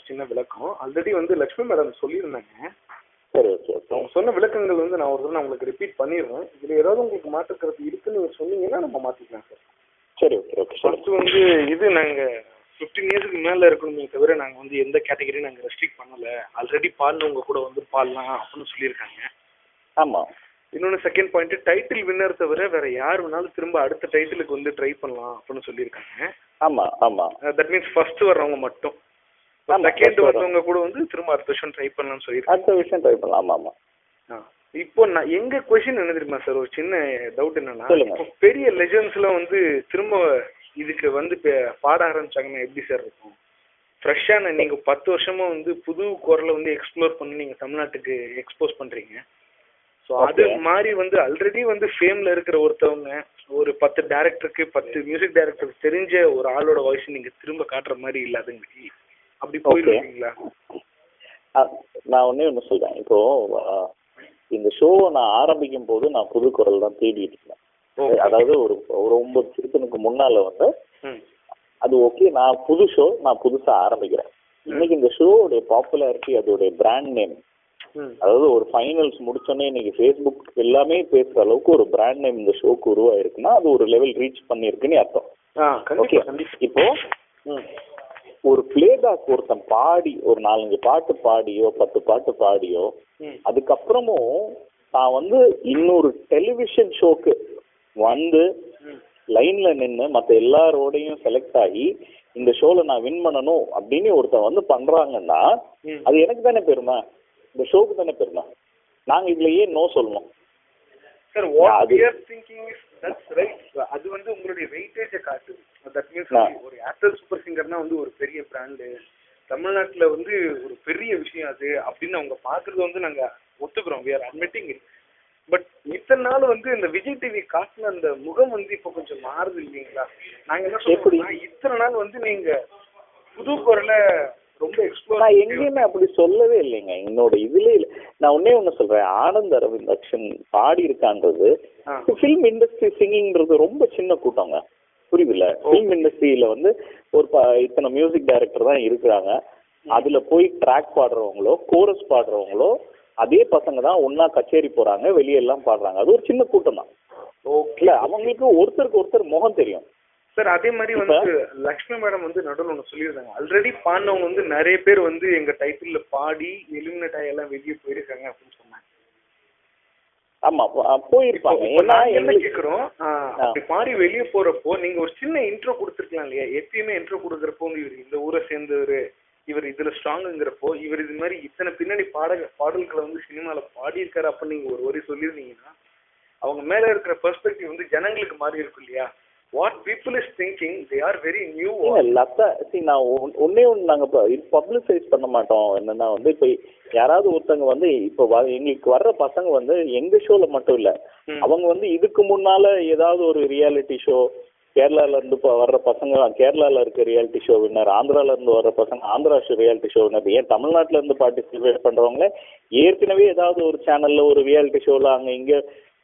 ஒரு சின்ன விளக்கம். ஆல்ரெடி வந்து லக்ஷ்மி மேடம் சொல்லியிருந்தாங்க. சரி ஓகே அவங்க சொன்ன விளக்கங்கள் வந்து நான் ஒரு தடவை உங்களுக்கு ரிப்பீட் பண்ணிடுறேன். இதுல ஏதாவது உங்களுக்கு மாற்றுக்கிறது இருக்குன்னு நீங்க சொன்னீங்கன்னா நம்ம மாத்திக்கலாம் சார் சரி ஓகே ஓகே ஃபர்ஸ்ட் வந்து இது நாங்க ஃபிஃப்டீன் இயர்ஸ்க்கு மேல இருக்கணுமே தவிர நாங்க வந்து எந்த கேட்டகரியும் நாங்க ரெஸ்ட்ரிக்ட் பண்ணல. ஆல்ரெடி பாடினவங்க கூட வந்து பாடலாம் அப்படின்னு சொல்லியிருக்காங்க. ஆமாம் இன்னொன்று செகண்ட் பாயிண்ட் டைட்டில் வின்னர் தவிர வேற யார் வேணாலும் திரும்ப அடுத்த டைட்டிலுக்கு வந்து ட்ரை பண்ணலாம் அப்படின்னு சொல்லியிருக்காங்க. ஆமாம் ஆமாம் தட் மீன்ஸ் ஃபர்ஸ்ட் வர்றவங்க மட்டும். செகண்ட் வர்றவங்க கூட வந்து திரும்ப அடுத்த வருஷம் ட்ரை பண்ணலாம்னு சொல்லியிருக்காங்க. அடுத்த விஷயம் ட்ரை பண்ணலாம். ஆமாம் ஆமாம் ஆ. இப்போ நான் எங்க கொஷின் என்ன தெரியுமா சார் ஒரு சின்ன டவுட் என்னன்னா பெரிய லெஜண்ட்ஸ்லாம் வந்து திரும்ப இதுக்கு வந்து பாட ஆரம்பிச்சாங்கன்னா எப்படி சார் இருக்கும்? ஃப்ரெஷ்ஷான நீங்க பத்து வருஷமா வந்து புது குரலை வந்து எக்ஸ்ப்ளோர் பண்ணி நீங்க தமிழ்நாட்டுக்கு எக்ஸ்போஸ் பண்றீங்க. ஸோ அது. மாதிரி வந்து ஆல்ரெடி வந்து ஃபேம்ல இருக்கிற ஒருத்தவங்க ஒரு பத்து டேரக்டருக்கு பத்து மியூசிக் டைரக்டருக்கு தெரிஞ்ச ஒரு ஆளோட வாய்ஸ் நீங்க திரும்ப காட்டுற மாதிரி இல்லாதங்க. அப்படி போயிருக்கீங்களா நான் ஒண்ணே ஒன்று சொல்றேன். இப்போ இந்த ஷோவை நான் ஆரம்பிக்கும் போது நான் புது குரல் தான் தேடிட்டு இருந்தேன். அதாவது ஒரு ஒரு ஒன்பது சீசனுக்கு முன்னால வந்து அது ஓகே நான் புது ஷோ நான் புதுசா ஆரம்பிக்கிறேன். இன்னைக்கு இந்த ஷோவுடைய பாப்புலாரிட்டி அதோடைய பிராண்ட் நேம் அதாவது ஒரு ஃபைனல்ஸ் முடிச்சோன்னே இன்னைக்கு ஃபேஸ்புக் எல்லாமே பேசுற அளவுக்கு ஒரு பிராண்ட் நேம் இந்த ஷோக்கு உருவாயிருக்குன்னா அது ஒரு லெவல் ரீச் பண்ணியிருக்குன்னு அர்த்தம். ஓகே இப்போ ஒரு பிளேபேக் ஒருத்தன் பாடி ஒரு நாலஞ்சு பாட்டு பாடியோ பத்து பாட்டு பாடியோ அதுக்கப்புறமும் நான் வந்து இன்னொரு டெலிவிஷன் ஷோக்கு வந்து லைன்ல நின்று மற்ற எல்லாரோடையும் செலக்ட் ஆகி இந்த ஷோல நான் வின் பண்ணணும் அப்படின்னு ஒருத்தன் வந்து பண்றாங்கன்னா அது எனக்கு தானே பெருமை. இந்த ஷோக்கு தானே பெருமை. நாங்க இதுல ஏன் நோ சொல்லணும் sir what thinking is that's right அது வந்து உங்களுடைய வெயிட்டேஜை காட்டுது. That means. ஒரு ஏர்டெல் சூப்பர் சிங்கர்னா வந்து ஒரு பெரிய பிராண்டு தமிழ்நாட்டுல வந்து ஒரு பெரிய விஷயம் அது அப்படின்னு அவங்க பாக்குறது வந்து நாங்க ஒத்துக்கிறோம். We are admitting it but இத்தனை நாள் வந்து இந்த விஜய் டிவி காட்டின அந்த முகம் வந்து இப்போ கொஞ்சம் மாறுது இல்லைங்களா? நாங்க என்ன? சொல்றோம்னா இத்தனை நாள் வந்து நீங்க புது குரலை நான் எங்கேயுமே அப்படி சொல்லவே இல்லைங்க. என்னோட இதுல இல்ல. நான் ஒன்னே ஒண்ணு சொல்றேன். ஆனந்த் அரவிந்த் அக்ஷன் பாடி இருக்கான்றது. ஃபிலிம் இண்டஸ்ட்ரி சிங்கிங்ன்றது ரொம்ப சின்ன கூட்டங்க. புரியுதுல்ல? ஃபிலிம் இண்டஸ்ட்ரியில வந்து ஒரு இத்தனை மியூசிக் டைரக்டர் தான் இருக்கிறாங்க. அதுல போய் ட்ராக் பாடுறவங்களோ கோரஸ் பாடுறவங்களோ அதே பசங்க தான் ஒண்ணா கச்சேரி போறாங்க வெளியெல்லாம் பாடுறாங்க. அது ஒரு சின்ன கூட்டம் தான் அவங்களுக்கு ஒருத்தருக்கு ஒருத்தர் முகம் தெரியும். சார் அதே மாதிரி வந்து லக்ஷ்மி மேடம் வந்து நடுவில் ஒன்று சொல்லியிருந்தாங்க. ஆல்ரெடி பாடினவங்க வந்து நிறைய பேர் வந்து எங்க டைட்டில்ல பாடி எலிமினேட் ஆகி எல்லாம் வெளியே போயிருக்காங்க அப்படின்னு சொன்னாங்க. ஆமா போயிருப்பாங்க. ஏன்னா என்ன கேக்குறோம்? அப்படி பாடி வெளியே போறப்போ நீங்க ஒரு சின்ன இன்ட்ரோ கொடுத்துருக்கலாம் இல்லையா? எப்பயுமே இன்ட்ரோ கொடுக்குறப்போ இவர் இந்த ஊரை சேர்ந்தவர் இவர் இதுல ஸ்ட்ராங்குங்கிறப்போ இவர் இது மாதிரி இத்தனை பின்னணி பாட பாடல்களை வந்து சினிமால பாடியிருக்காரு அப்படின்னு நீங்க ஒரு வரி சொல்லியிருந்தீங்கன்னா அவங்க மேல இருக்கிற பெர்ஸ்பெக்டிவ் வந்து ஜனங்களுக்கு மாறி இருக்கும் இல்லையா? What people is thinking they are very new இல்ல லதா see நான் ஒன்- ஒண்ணே ஒண்ணு நாங்க பப்ளிசைஸ் பண்ண மாட்டோம் என்னன்னா வந்து இப்ப யாராவது ஒருத்தங்க வந்து இப்ப எங்களுக்கு வர்ற பசங்க வந்து எங்க ஷோல மட்டும் இல்ல. அவங்க வந்து இதுக்கு முன்னால ஏதாவது ஒரு ரியாலிட்டி ஷோ கேரளால இருந்து வர்ற பசங்க கேரளால இருக்க ரியாலிட்டி ஷோ வின்னர் ஆந்திரால இருந்து வர்ற பசங்க Andhra show reality show winner ஏன் தமிழ்நாட்டுல இருந்து பார்ட்டிசிபேட் பண்றவங்க ஏற்கனவே ஏதாவது ஒரு சேனல்ல ஒரு ரியாலிட்டி ஷோல அங்க இங்க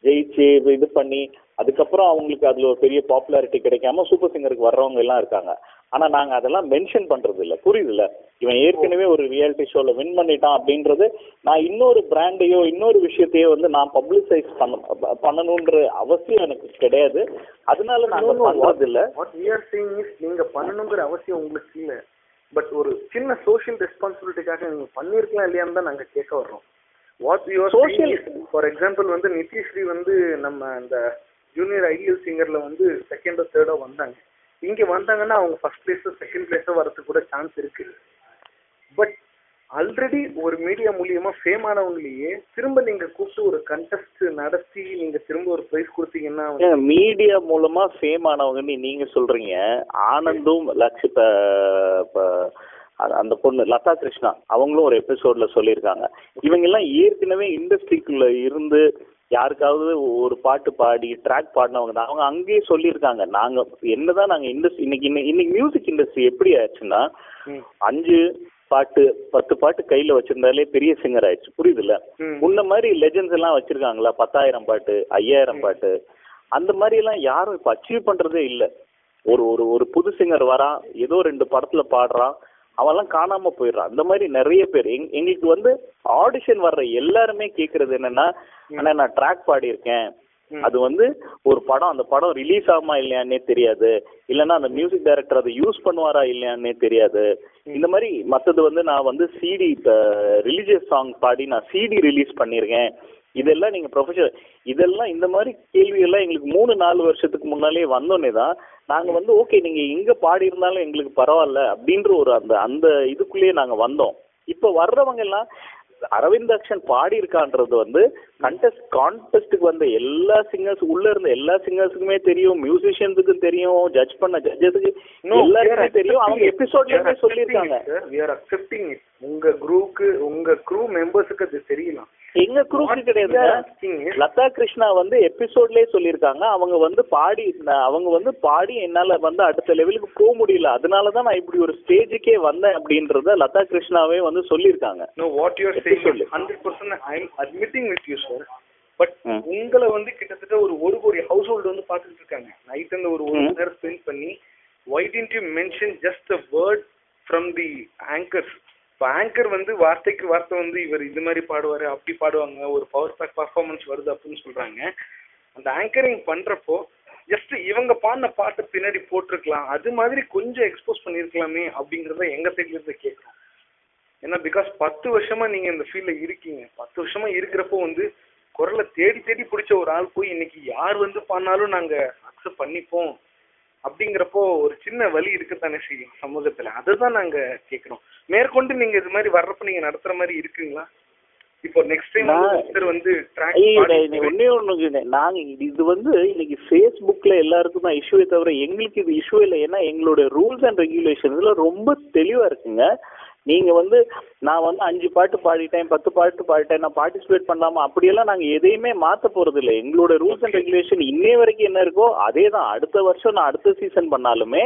ஜெயிச்சு இது பண்ணி அதுக்கப்புறம் அவங்களுக்கு அதுல ஒரு பெரிய பாப்புலாரிட்டி கிடைக்காம சூப்பர் சிங்கருக்கு வர்றவங்க எல்லாம் இருக்காங்க. ஆனா நாங்க அதெல்லாம் மென்ஷன் பண்றது இல்ல புரியுதுல்ல? இவன் ஏற்கனவே ஒரு ரியாலிட்டி ஷோல வின் பண்ணிட்டான் அப்படின்றது நான் இன்னொரு பிராண்டையோ இன்னொரு விஷயத்தையோ வந்து நான் பப்ளிசைஸ் பண்ண ப- பண்ணணுன்ற அவசியம் எனக்கு கிடையாது. அதனால நாங்க பண்றது இல்ல what we are saying is நீங்க பண்ணணுங்கிற அவசியம் உங்களுக்கு இல்ல. பட் ஒரு சின்ன சோஷியல் ரெஸ்பான்சிபிலிட்டிக்காக நீங்க பண்ணிருக்கலாம் இல்லையான்னு தான் நாங்க கேட்க வர்றோம். What you Social- for example வந்து நித்யஸ்ரீ வந்து நம்ம அந்த ஜூனியர் ஐடியல் சிங்கர்ல வந்து செகண்டோ தேர்டோ வந்தாங்க. இங்க வந்தாங்கன்னா அவங்க ஃபர்ஸ்ட் பிளேஸோ செகண்ட் பிளேஸோ வரதுக்கு கூட சான்ஸ் இருக்கு. பட் ஆல்ரெடி ஒரு மீடியா மூலியமா ஃபேம் ஆனவங்களையே திரும்ப நீங்க கூப்பிட்டு ஒரு கண்டெஸ்ட் நடத்தி நீங்க திரும்ப ஒரு ப்ரைஸ் கொடுத்தீங்கன்னா மீடியா மூலமா ஃபேம் ஆனவங்கன்னு நீங்க சொல்றீங்க. ஆனந்தும் ப- அந்த- அந்த பொண்ணு லதா கிருஷ்ணா. அவங்களும் ஒரு எபிசோட்ல சொல்லியிருக்காங்க. இவங்க எல்லாம் ஏற்கனவே இண்டஸ்ட்ரிக்குள்ள இருந்து யாருக்காவது ஒரு பாட்டு பாடி ட்ராக் பாடினவங்க தான் அவங்க அங்கேயே சொல்லியிருக்காங்க. நாங்க என்னதான் நாங்க இண்டஸ்ட்ரி இன்னைக்கு இன்னைக்கு- இன்னைக்கு மியூசிக் இண்டஸ்ட்ரி எப்படி ஆச்சுன்னா ம். அஞ்சு பாட்டு பத்து பாட்டு கையில வச்சிருந்தாலே பெரிய சிங்கர் ஆயிடுச்சு. புரியுதுல்ல. முன்ன மாதிரி லெஜெண்ட்ஸ் எல்லாம் வச்சிருக்காங்களா? பத்தாயிரம் பாட்டு ஐயாயிரம் பாட்டு. அந்த மாதிரி எல்லாம் யாரும் இப்ப அச்சீவ் பண்றதே இல்ல. ஒரு ஒரு ஒரு புது சிங்கர் வரான் ஏதோ ரெண்டு படத்துல பாடுறான் அவன்லாம் காணாம போயிடுறான் அந்த மாதிரி நிறைய பேர். எங் எங்களுக்கு வந்து ஆடிஷன் வர்ற எல்லாருமே கேக்குறது என்னன்னா அண்ணா நான் ட்ராக் பாடியிருக்கேன். அது வந்து ஒரு படம் அந்த படம் ரிலீஸ் ஆகுமா இல்லையான்னே தெரியாது. இல்லைன்னா அந்த மியூசிக் டைரக்டர் அதை யூஸ் பண்ணுவாரா இல்லையான்னே தெரியாது. இந்த மாதிரி மற்றது வந்து நான் வந்து சிடி ரிலீஜியஸ் சாங் பாடி நான் சிடி ரிலீஸ் பண்ணியிருக்கேன். இதெல்லாம் நீங்க ப்ரொஃபஷனல் இதெல்லாம் இந்த மாதிரி கேள்வியெல்லாம் எங்களுக்கு மூணு நாலு வருஷத்துக்கு முன்னாலே வந்தோடனே தான் நாங்க வந்து ஓகே நீங்க எங்க பாடி இருந்தாலும் எங்களுக்கு பரவாயில்ல அப்படின்ற ஒரு அந்த அந்த இதுக்குள்ளேயே நாங்க வந்தோம். இப்போ வர்றவங்க எல்லாம் அரவிந்த் அக்ஷன் பாடி இருக்கான்றது வந்து கண்டெஸ்ட் கான்டெஸ்ட்டுக்கு வந்த எல்லா சிங்கர்ஸ் உள்ள இருந்த எல்லா சிங்கர்ஸுக்குமே தெரியும் மியூசிஷியன்ஸுக்கும் தெரியும் ஜட்ஜ் பண்ண ஜட்ஜஸுக்கு எல்லாருக்குமே தெரியும். அவங்க We are சொல்லியிருக்காங்க. We are accepting it. உங்க குரூப்க்கு உங்க க்ரூ மெம்பர்ஸுக்கு அது தெரியலாம். எங்க குரூப் is- லதா கிருஷ்ணா வந்து எபிசோட்லயே சொல்லியிருக்காங்க. அவங்க வந்து பாடி அவங்க வந்து பாடி என்னால வந்து அடுத்த லெவலுக்கு போக முடியல. அதனால தான் நான் இப்படி ஒரு ஸ்டேஜுக்கே வந்தேன் அப்படின்றத லதா கிருஷ்ணாவே வந்து சொல்லியிருக்காங்க. You are saying Episode. is 100% I am admitting with you, sir. But. உங்களை வந்து கிட்டத்தட்ட ஒரு ஒரு கோடி ஹவுஸ் ஹோல்டு வந்து பார்த்துட்டு இருக்காங்க. நைட் அந்த ஒரு ஒரு நேரம் ஸ்பெண்ட் பண்ணி why didn't you mention just a word from the anchors இப்போ ஆங்கர் வந்து வார்த்தைக்கு வார்த்தை வந்து இவர் இது மாதிரி பாடுவார் அப்படி பாடுவாங்க ஒரு பவர் பேக் பர்ஃபார்மன்ஸ் வருது அப்படின்னு சொல்கிறாங்க அந்த ஆங்கரிங் பண்ணுறப்போ ஜஸ்ட் இவங்க பாடின பாட்டு பின்னாடி போட்டிருக்கலாம். அது மாதிரி கொஞ்சம் எக்ஸ்போஸ் பண்ணியிருக்கலாமே அப்படிங்கிறத எங்கள் சைட்ல இருந்து கேட்குறோம். ஏன்னா பிகாஸ் பத்து வருஷமாக நீங்கள் இந்த ஃபீல்டில் இருக்கீங்க. பத்து வருஷமாக இருக்கிறப்போ வந்து குரலை தேடி தேடி பிடிச்ச ஒரு ஆள் போய் இன்னைக்கு யார் வந்து பண்ணாலும் நாங்கள் அக்செப்ட் பண்ணிப்போம். அப்படிங்கிறப்போ ஒரு சின்ன வலி இருக்கத்தானே செய்யும் சமூகத்துல. அதுதான் நாங்க கேக்குறோம். மேற்கொண்டு நீங்க இது மாதிரி வர்றப்ப நீங்க நடத்துற மாதிரி இருக்குங்களா? இப்போ நெக்ஸ்ட் டைம் ஒருத்தர் வந்து இது ஒண்ணே. நாங்க இது- இது வந்து இன்னைக்கு ஃபேஸ்புக்ல எல்லாருக்கும் தான் இஷ்யூவே தவிர எங்களுக்கு இது இஷ்யூ இல்லை. ஏன்னா எங்களுடைய ரூல்ஸ் அண்ட் ரெகுலேஷன்ஸ்ல ரொம்ப தெளிவா இருக்குங்க. நீங்க வந்து நான் வந்து அஞ்சு பாட்டு பாடிட்டேன் பத்து பாட்டு பாடிட்டேன் நான் பார்ட்டிசிபேட் பண்ணலாமா? அப்படியெல்லாம் நாங்க எதையுமே மாத்த போறது இல்லை எங்களோட ரூல்ஸ் அண்ட் ரெகுலேஷன் இன்னே வரைக்கும் என்ன இருக்கோ அதே தான் அடுத்த வருஷம் நான் அடுத்த சீசன் பண்ணாலுமே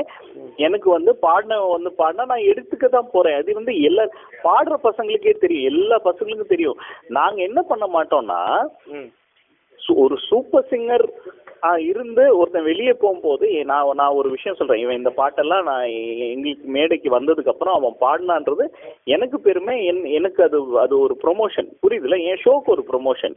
எனக்கு வந்து பாடினவன் வந்து பாடினா நான் எடுத்துக்க தான் போறேன். அது வந்து எல்லா பாடுற பசங்களுக்கே தெரியும். எல்லா பசங்களுக்கும் தெரியும். நாங்க என்ன பண்ண மாட்டோம்னா ஒரு சூப்பர் சிங்கர் இருந்து ஒருத்தன் வெளியே போகும்போது நான் நான் ஒரு விஷயம் சொல்றேன். இவன் இந்த பாட்டெல்லாம் நான் எ- எங்களுக்கு மேடைக்கு வந்ததுக்கு அப்புறம் அவன் பாடினான்றது எனக்கு பெருமை என் எனக்கு அது அது ஒரு ப்ரொமோஷன் புரியுதுல? என் ஷோக்கு ஒரு ப்ரொமோஷன்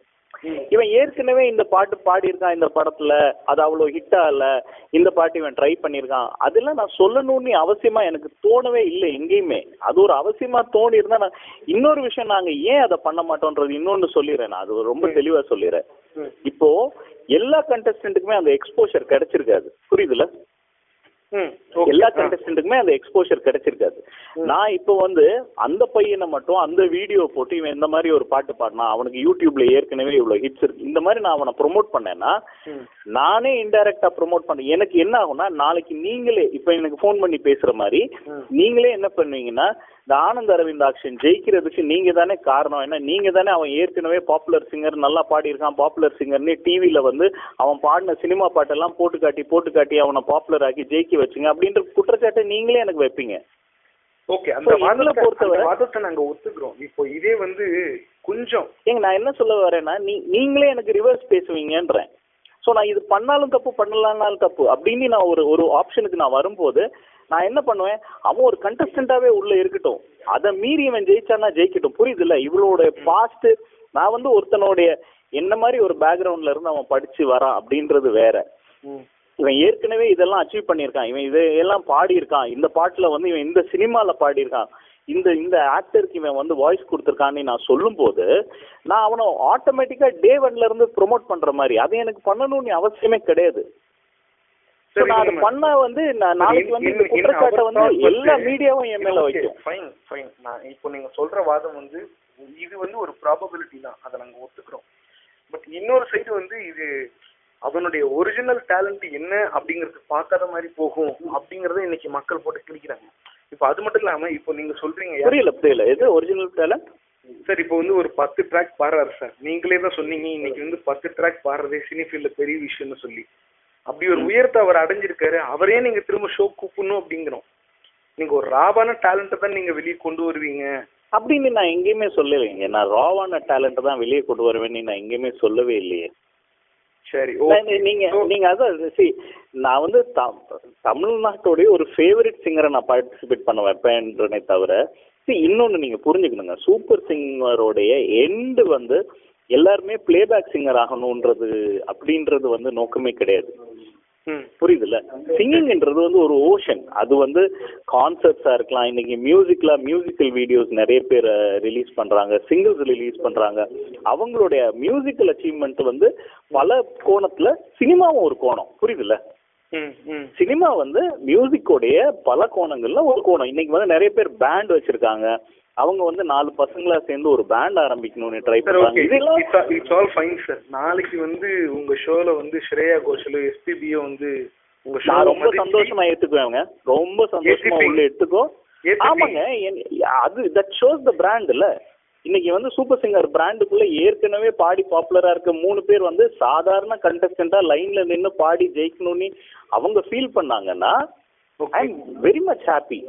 இவன் ஏற்கனவே இந்த பாட்டு பாடியிருக்கான் இந்த படத்துல. அது அவ்வளோ ஹிட் ஆகல இந்த பாட்டு இவன் ட்ரை பண்ணியிருக்கான். அதெல்லாம் நான் சொல்லணும்னு அவசியமா எனக்கு தோணவே இல்லை எங்கேயுமே. அது ஒரு அவசியமா தோணி இருந்தா நான் இன்னொரு விஷயம் நாங்க ஏன் அதை பண்ண மாட்டோம்ன்றது இன்னொன்னு சொல்லிடுறேன் நான். அது ரொம்ப தெளிவா சொல்லிடுறேன். இப்போ எல்லா கண்டஸ்டன்ட்டுக்குமே அந்த எக்ஸ்போஷர் கிடைச்சிருக்காது புரியுதுல. எல்லா. கண்டஸ்டன்ட்டுக்குமே அந்த எக்ஸ்போஷர் கிடைச்சிருக்காது நான் இப்போ வந்து அந்த பையனை மட்டும் அந்த வீடியோ போட்டு இவன் இந்த மாதிரி ஒரு பாட்டு பாடினா அவனுக்கு யூடியூப்ல ஏற்கனவே இவ்வளவு ஹிட்ஸ் இருக்கு இந்த மாதிரி நான் அவனை ப்ரோமோட் பண்ணேன்னா நானே இன்டைரக்டா ப்ரோமோட் பண்ணேன் எனக்கு என்ன ஆகும்னா நாளைக்கு நீங்களே இப்போ எனக்கு ஃபோன் பண்ணி பேசுற மாதிரி. நீங்களே என்ன பண்ணுவீங்கன்னா இந்த ஆனந்த் அரவிந்த் ஆக்ஷன் ஜெயிக்கிறதுக்கு நீங்க தானே காரணம். ஏன்னா நீங்க தானே அவன் ஏற்கனவே பாப்புலர் சிங்கர் நல்லா பாடியிருக்கான் பாப்புலர் சிங்கர்னு டிவியில வந்து அவன் பாடின சினிமா பாட்டெல்லாம் போட்டு காட்டி போட்டு காட்டி அவனை பாப்புலர் ஆக்கி ஜெயிக்க வச்சுங்க. அப்படின்ற குற்றச்சாட்டை நீங்களே எனக்கு வைப்பீங்க. ஓகே வாதத்தை அந்த வாதத்தை நாங்க ஒத்துக்கிறோம். இப்போ இதே வந்து கொஞ்சம் ஏங்க நான் என்ன சொல்ல வரேன்னா நீ நீங்களே எனக்கு ரிவர்ஸ் பேசுவீங்கன்றேன். ஸோ நான் இது பண்ணாலும் தப்பு பண்ணலாம்னாலும் தப்பு அப்படின்னு நான் ஒரு ஒரு ஆப்ஷனுக்கு நான் வரும்போது நான் என்ன பண்ணுவேன்? அவன் ஒரு கண்டஸ்டண்டாவே உள்ள இருக்கட்டும். அதை மீறி இவன் ஜெயிச்சானா ஜெயிக்கட்டும். புரியுதுல்ல? இவளோட பாஸ்ட் நான் வந்து ஒருத்தனுடைய என்ன மாதிரி ஒரு பேக்ரவுண்ட்ல இருந்து அவன் படிச்சு வரான் அப்படின்றது வேற. இவன் ஏற்கனவே இதெல்லாம் அச்சீவ் பண்ணியிருக்கான். இவன் இதையெல்லாம் பாடியிருக்கான். இந்த பாட்டுல வந்து இவன் இந்த சினிமால பாடியிருக்கான். இந்த இந்த ஆக்டருக்கு இவன் வந்து வாய்ஸ் கொடுத்துருக்கான்னு நான் சொல்லும்போது நான் அவனை ஆட்டோமேட்டிக்கா டே ஒன்ல இருந்து ப்ரோமோட் பண்ற மாதிரி. அது எனக்கு பண்ணணும்னு அவசியமே கிடையாது. நான் அதை. பண்ணா வந்து நான் நாளைக்கு வந்து இந்த குற்றச்சாட்டை வந்து எல்லா மீடியாவும் என் மேல வைக்கும். ஃபைன் ஃபைன் நான் இப்போ நீங்க சொல்ற வாதம் வந்து இது வந்து ஒரு ப்ராபபிலிட்டி தான். அதை நாங்க ஒத்துக்கிறோம். பட் இன்னொரு சைடு வந்து இது அவனுடைய ஒரிஜினல் டேலண்ட் என்ன அப்படிங்கறது பார்க்காத மாதிரி போகும் அப்படிங்கறத இன்னைக்கு மக்கள் போட்டு கிழிக்கிறாங்க இப்போ அது மட்டும் இல்லாம இப்போ நீங்க சொல்றீங்க புரியல புரியல. எது ஒரிஜினல் டேலண்ட் சார் இப்போ வந்து ஒரு பத்து ட்ராக் பாடுறாரு சார் நீங்களே தான் சொன்னீங்க இன்னைக்கு வந்து பத்து ட்ராக் பாடுறதே சினி ஃபீல்ட்ல பெரிய விஷயம்னு சொல்லி. அப்படி ஒரு உயரத்தை அவர் அடைஞ்சிருக்காரு அவரே நீங்க திரும்ப ஷோ கூப்பிடணும் அப்படிங்கிறோம். நீங்க ஒரு ராவான டேலண்ட்டை தான் நீங்க வெளியே கொண்டு வருவீங்க. அப்படின்னு நான் எங்கேயுமே சொல்லலைங்க நான் ராவான டேலண்ட் தான் வெளியே கொண்டு வருவேன்னு நான் எங்கேயுமே சொல்லவே இல்லையே. சரி நீங்க நீங்க அதான் see நான் வந்து தமிழ்நாட்டுடைய ஒரு ஃபேவரட் சிங்கரை நான் பார்ட்டிசிபேட் பண்ண வைப்பேன்றனே தவிர. இன்னொன்னு நீங்க புரிஞ்சுக்கணுங்க. சூப்பர் சிங்கருடைய எண்டு வந்து எல்லாருமே பிளேபேக் சிங்கர் ஆகணுன்றது அப்படின்றது வந்து நோக்கமே கிடையாது. ம். புரியுதுல்ல? சிங்கிங்ன்றது வந்து ஒரு ஓஷன் அது வந்து கான்சர்ட்ஸா இருக்கலாம். இன்னைக்கு மியூசிக்ல மியூசிக்கல் வீடியோஸ் நிறைய பேர் ரிலீஸ் பண்றாங்க. சிங்கிள்ஸ் ரிலீஸ் பண்றாங்க. அவங்களுடைய மியூசிக்கல் அச்சீவ்மெண்ட் வந்து பல கோணத்துல சினிமாவும் ஒரு கோணம். புரியுதுல்ல? ம் ம். சினிமா வந்து மியூசிக்கோடைய பல கோணங்கள்ல ஒரு கோணம். இன்னைக்கு வந்து நிறைய பேர் பேண்ட் வச்சிருக்காங்க. அவங்க வந்து நாலு பசங்களா சேர்ந்து ஒரு பேண்ட் ஆரம்பிக்கணும்னு ட்ரை பண்றாங்க. இதெல்லாம் இட்ஸ் ஆல் ஃபைன் சார் நாளைக்கு வந்து உங்க ஷோல வந்து ஸ்ரேயா கோஷலோ எஸ்பிபியோ வந்து உங்க ஷோ ரொம்ப சந்தோஷமா ஏத்துக்குவேங்க ரொம்ப சந்தோஷமா. உள்ள எடுத்துக்கோ. ஆமாங்க. அது தட் ஷோஸ் த பிராண்ட் இல்ல. இன்னைக்கு வந்து சூப்பர் சிங்கர் பிராண்டுக்குள்ள ஏற்கனவே பாடி பாப்புலரா இருக்க மூணு பேர் வந்து சாதாரண கண்டஸ்டண்டா லைன்ல நின்னு பாடி ஜெயிக்கணும்னு அவங்க ஃபீல் பண்ணாங்கன்னா I am very much happy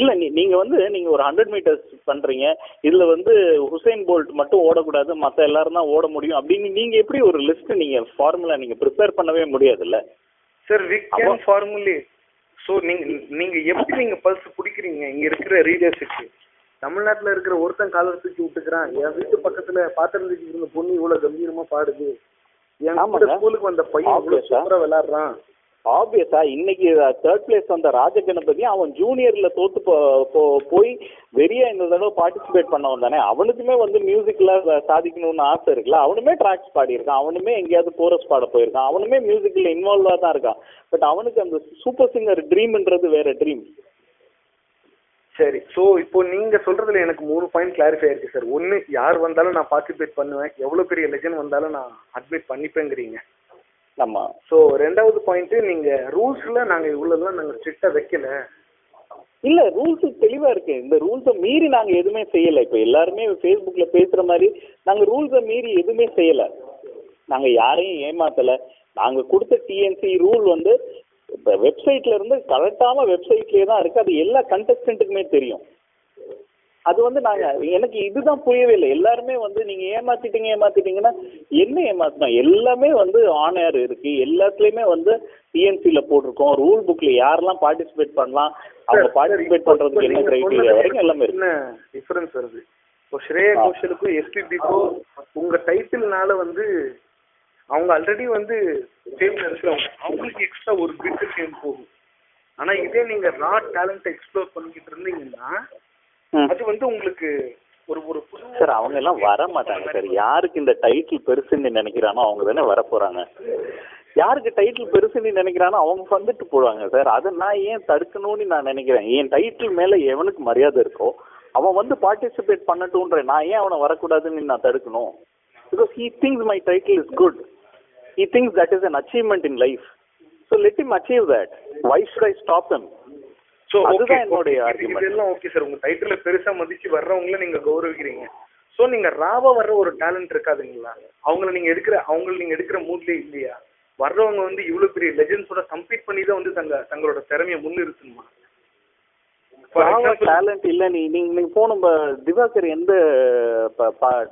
இல்ல நீ நீங்க வந்து நீங்க ஒரு ஹண்ட்ரட் மீட்டர்ஸ் பண்றீங்க. இதுல வந்து ஹுசைன் போல்ட் மட்டும் ஓடக்கூடாது. மத்த எல்லாரும் தான் ஓட முடியும். அப்படின்னு நீங்க எப்படி ஒரு லிஸ்ட் நீங்க ஃபார்முலா நீங்க ப்ரிப்பேர் பண்ணவே முடியாதுல்ல? Sir we can formulate so நீங்க நீங்க எப்படி நீங்க பல்ஸ் பிடிக்கிறீங்க இங்க இருக்கிற ரீடர்ஸுக்கு தமிழ்நாட்டுல இருக்கிற ஒருத்தன் காலர் தூக்கி விட்டுக்கிறான். என் வீட்டு பக்கத்துல பாத்திரம் தூக்கி இருந்த பொண்ணு இவ்வளவு கம்பீரமா பாடுது. என். ஸ்கூலுக்கு வந்த பையன் இவ்வளவு. சூப்பரா விளையாடுறான். ஆப்வியஸா இன்னைக்கு தேர்ட் பிளேஸ் வந்த ராஜகணபதி அவன் ஜூனியர்ல தோத்து போ- போய் வெறியா இந்த தடவை பார்ட்டிசிபேட் பண்ணவன் தானே. அவனுக்குமே வந்து மியூசிக்ல சாதிக்கணும்னு ஆசை இருக்குல்ல. அவனுமே ட்ராக்ஸ் பாடியிருக்கான். அவனுமே எங்கேயாவது கோரஸ் பாட போயிருக்கான். அவனுமே மியூசிக்ல இன்வால்வா தான் இருக்கான். பட் அவனுக்கு அந்த சூப்பர் சிங்கர் ட்ரீம்ன்றது வேற ட்ரீம் சரி ஸோ இப்போ நீங்க சொல்றதுல எனக்கு மூணு பாயிண்ட் கிளாரிஃபை ஆயிருக்கு சார் ஒன்னு யார் வந்தாலும் நான் பார்ட்டிசிபேட் பண்ணுவேன். எவ்வளவு பெரிய லெஜன் வந்தாலும் நான் அட்மிட் பண்ணிப்பேங்கிறீங்க. நம்ம ஸோ ரெண்டாவது பாயிண்ட் நீங்க ரூல்ஸ்ல நாங்க இவ்வளவுலாம் நாங்க ஸ்ட்ரிக்டா வைக்கல. இல்ல ரூல்ஸ் தெளிவா இருக்கு. இந்த ரூல்ஸை மீறி நாங்க எதுவுமே செய்யல. இப்ப எல்லாருமே ஃபேஸ்புக்ல பேசுற மாதிரி நாங்க ரூல்ஸை மீறி எதுவுமே செய்யல. நாங்க யாரையும் ஏமாத்தல. நாங்க கொடுத்த டிஎன்சி ரூல் வந்து இப்ப வெப்சைட்ல இருந்து கரெக்டான வெப்சைட்லயே தான் இருக்கு. அது எல்லா கண்டஸ்டன்ட்டுக்குமே தெரியும். அது வந்து நாங்க எனக்கு இதுதான் புரியவே இல்லை. எல்லாருமே வந்து நீங்க ஏமாத்திட்டீங்க ஏமாத்திட்டீங்கன்னா என்ன ஏமாத்தணும்? எல்லாமே வந்து ஆன் ஏர் இருக்கு. எல்லாத்துலயுமே வந்து டிஎன்சில போட்டிருக்கோம். ரூல் புக்ல யாரெல்லாம் பார்ட்டிசிபேட் பண்ணலாம்? அவங்க பார்ட்டிசிபேட் பண்றதுக்கு என்ன கிரைட்டீரியா வரைக்கும் எல்லாமே இருக்கு. டிஃபரன்ஸ் வருது? இப்போ ஸ்ரேயா. கோஷலுக்கும் எஸ்பிபிக்கும் உங்க டைட்டில்னால வந்து அவங்க ஆல்ரெடி வந்து ஃபேம்ல இருக்கிறவங்க அவங்களுக்கு எக்ஸ்ட்ரா ஒரு பிட் ஃபேம் போகும். ஆனா இதே நீங்க ரா டேலண்ட் எக்ஸ்ப்ளோர் பண்ணிக்கிட்டு இருந்தீங்கன்னா. அது வந்து உங்களுக்கு ஒரு ஒரு சார் அவங்க எல்லாம் வர மாட்டாங்க சார் யாருக்கு இந்த டைட்டில் பெருசுன்னு நினைக்கிறானோ அவங்க தானே வர போறாங்க யாருக்கு டைட்டில் பெருசுன்னு நினைக்கிறானோ அவங்க வந்துட்டு போவாங்க சார் அதை நான் ஏன் தடுக்கணும்னு நான் நினைக்கிறேன்? என் டைட்டில் மேல எவனுக்கு மரியாதை இருக்கோ அவன் வந்து பார்ட்டிசிபேட் பண்ணட்டும்ன்ற நான் ஏன் அவனை வரக்கூடாதுன்னு நான் தடுக்கணும்? Because he thinks my title is good he thinks that is an achievement in life so let him achieve that why should I stop him? So அதுதான் என்னுடைய. இதெல்லாம் ஓகே சார் உங்க டைட்டில பெருசா மதிச்சு வர்றவங்கள நீங்க கௌரவிக்கிறீங்க. சோ நீங்க ராவா வர்ற ஒரு டேலண்ட் இருக்காதுங்களா? அவங்கள நீங்க எடுக்கிற அவங்கள நீங்க எடுக்கிற மூட்லயே இல்லையா? வர்றவங்க வந்து இவ்வளவு பெரிய லெஜெண்ட்ஸோட கம்பீட் பண்ணி தான் வந்து தங்க தங்களோட திறமையை முன்னிறுத்தணுமா? டேலண்ட் இல்ல நீ நீங்க நீங்க ப- திவாகர் எந்த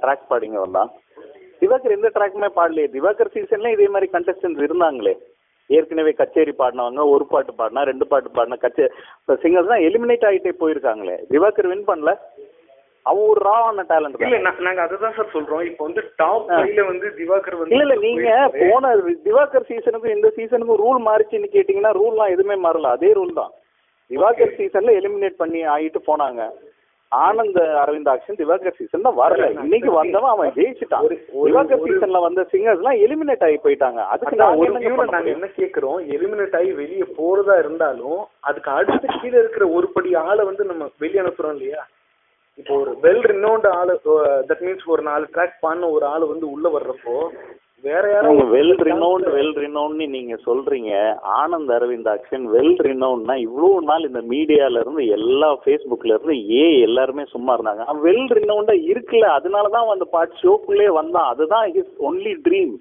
ட்ராக் பாடிங்க வந்தான் திவாகர் எந்த ட்ராக்குமே பாடலையே. திவாகர் சீசன்ல இதே மாதிரி கண்டஸ்டன்ஸ் இருந்தாங்களே. ஏற்கனவே கச்சேரி பாடினவங்க ஒரு பாட்டு பாடினா ரெண்டு பாட்டு பாடினா கச்சே சிங்கர்ஸ் தான் எலிமினேட் ஆகிட்டே போயிருக்காங்களே. திவாகர் வின் பண்ணல. அவன் ஒரு ராவான டேலண்ட் இல்ல நாங்க அதுதான் சார் சொல்றோம். இப்போ வந்து டாப் ஃபைவ்ல வந்து திவாகர் வந்து இல்ல இல்ல நீங்க போன திவாகர் சீசனுக்கும் இந்த சீசனுக்கும் ரூல் மாறிச்சுன்னு கேட்டீங்கன்னா ரூல்லாம் எதுவுமே மாறல. அதே ரூல் தான். திவாகர் சீசன்ல எலிமினேட் பண்ணி ஆகிட்டு போனாங்க. ஆனந்த் அரவிந்தாக்ஷன் திவாகர் சீசன் தான் வரல. இன்னைக்கு வந்தவன் அவன் ஜெயிச்சுட்டான். திவாகர் சீசன்ல வந்த சிங்கர்ஸ் எல்லாம் எலிமினேட் ஆகி போயிட்டாங்க. அதுக்கு நாங்க ஒரு நாங்க? என்ன கேக்குறோம்? எலிமினேட் ஆகி வெளியே போறதா இருந்தாலும் அதுக்கு அடுத்து கீழே இருக்கிற ஒரு படி ஆளை வந்து நம்ம வெளியே அனுப்புறோம் இல்லையா? இப்போ ஒரு வெல் ரினோன்ட் ஆளு தட் மீன்ஸ் ஒரு நாலு ட்ராக் பண்ண ஒரு ஆளு வந்து உள்ள வர்றப்போ வேற யாரோ நீங்க வெல் ரினவுண்ட் வெல் ரினவுண்ட்னு நீங்க சொல்றீங்க. ஆனந்த் அரவிந்தாக்ஷன் வெல் ரினவுண்ட்னா இவ்வளவு நாள் இந்த மீடியால இருந்து எல்லா ஃபேஸ்புக்ல இருந்து ஏ எல்லாருமே சும்மா இருந்தாங்க. வெல் ரினவுண்டா இருக்குல்ல அதனால தான் அந்த பாட்டு ஷோக்குள்ளே வந்தான் அதுதான் இஸ் ஒன்லி ட்ரீம்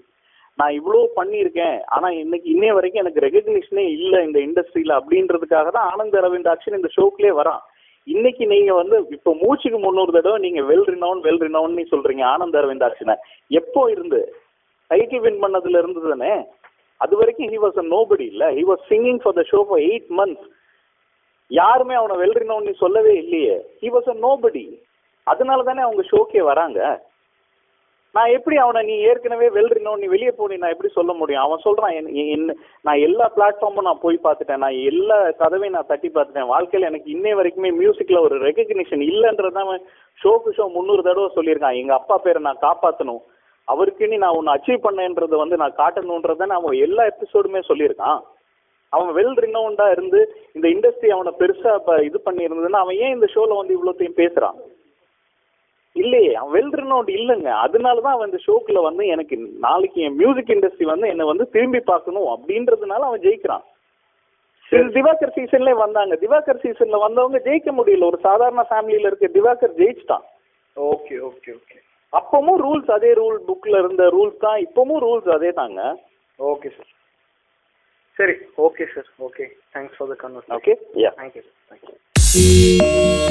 நான் இவ்வளோ பண்ணியிருக்கேன். ஆனா இன்னைக்கு இன்னைய வரைக்கும் எனக்கு ரெகக்னிஷனே இல்லை இந்த இண்டஸ்ட்ரியில அப்படின்றதுக்காக தான் ஆனந்த் அரவிந்தாக்ஷன் இந்த ஷோக்குள்ளே வரான். இன்னைக்கு நீங்க வந்து இப்போ மூச்சுக்கு முன்னூறு தடவை நீங்க வெல் ரினவுன் வெல் ரினவுன் சொல்றீங்க ஆனந்த் அரவிந்தாக்ஷனை எப்போ இருந்து? டைட்டில் வின் பண்ணதுல இருந்து தானே அது வரைக்கும் ஹி வாஸ் அ நோபடி இல்ல. He was singing for the show for eight months யாருமே அவனை வெல்றினோன்னு சொல்லவே இல்லையே. ஹி வாஸ் அ நோபடி அதனால தானே அவங்க ஷோக்கே வராங்க. நான் எப்படி அவனை நீ ஏற்கனவே வெல்றினோம் நீ வெளியே போனி நான் எப்படி சொல்ல முடியும்? அவன் சொல்றான் என்ன நான் எல்லா பிளாட்ஃபார்மும் நான் போய் பார்த்துட்டேன். நான் எல்லா கதவையும் நான் தட்டி பார்த்துட்டேன். வாழ்க்கையில் எனக்கு இன்னை வரைக்குமே மியூசிக்ல ஒரு ரெகக்னிஷன் இல்லைன்றதான் ஷோக்கு ஷோ முந்நூறு தடவை சொல்லியிருக்கான். எங்க அப்பா பேரை நான் காப்பாற்றணும் அவருக்குன்னு நான் ஒன்று அச்சீவ் பண்ணேன்றதை வந்து நான் காட்டணுன்றத அவன் எல்லா எபிசோடுமே சொல்லியிருக்கான். அவன் வெல் ரினவுண்டா இருந்து இந்த இண்டஸ்ட்ரி அவனை பெருசா இப்ப இது பண்ணி இருந்ததுன்னா அவன் ஏன் இந்த ஷோல வந்து இவ்வளோத்தையும் பேசுறான்? இல்லையே அவன் வெல் ரினவுண்ட் இல்லைங்க. அதனால தான் அவன் இந்த ஷோக்குள்ள வந்து எனக்கு நாளைக்கு என் மியூசிக் இண்டஸ்ட்ரி வந்து என்னை வந்து திரும்பி பார்க்கணும் அப்படின்றதுனால அவன் ஜெயிக்கிறான். திவாகர் சீசன்ல வந்தாங்க. திவாகர் சீசன்ல வந்தவங்க ஜெயிக்க முடியல. ஒரு சாதாரண ஃபேமிலியில இருக்க திவாகர் ஜெயிச்சிட்டான். Okay okay okay. அப்பவும் ரூல்ஸ் அதே ரூல் புக்ல இருந்த ரூல்ஸ் தான் இப்பவும் ரூல்ஸ் அதே தாங்க ஓகே சார் சரி okay sir okay thanks for the conversation okay yeah thank you sir thank you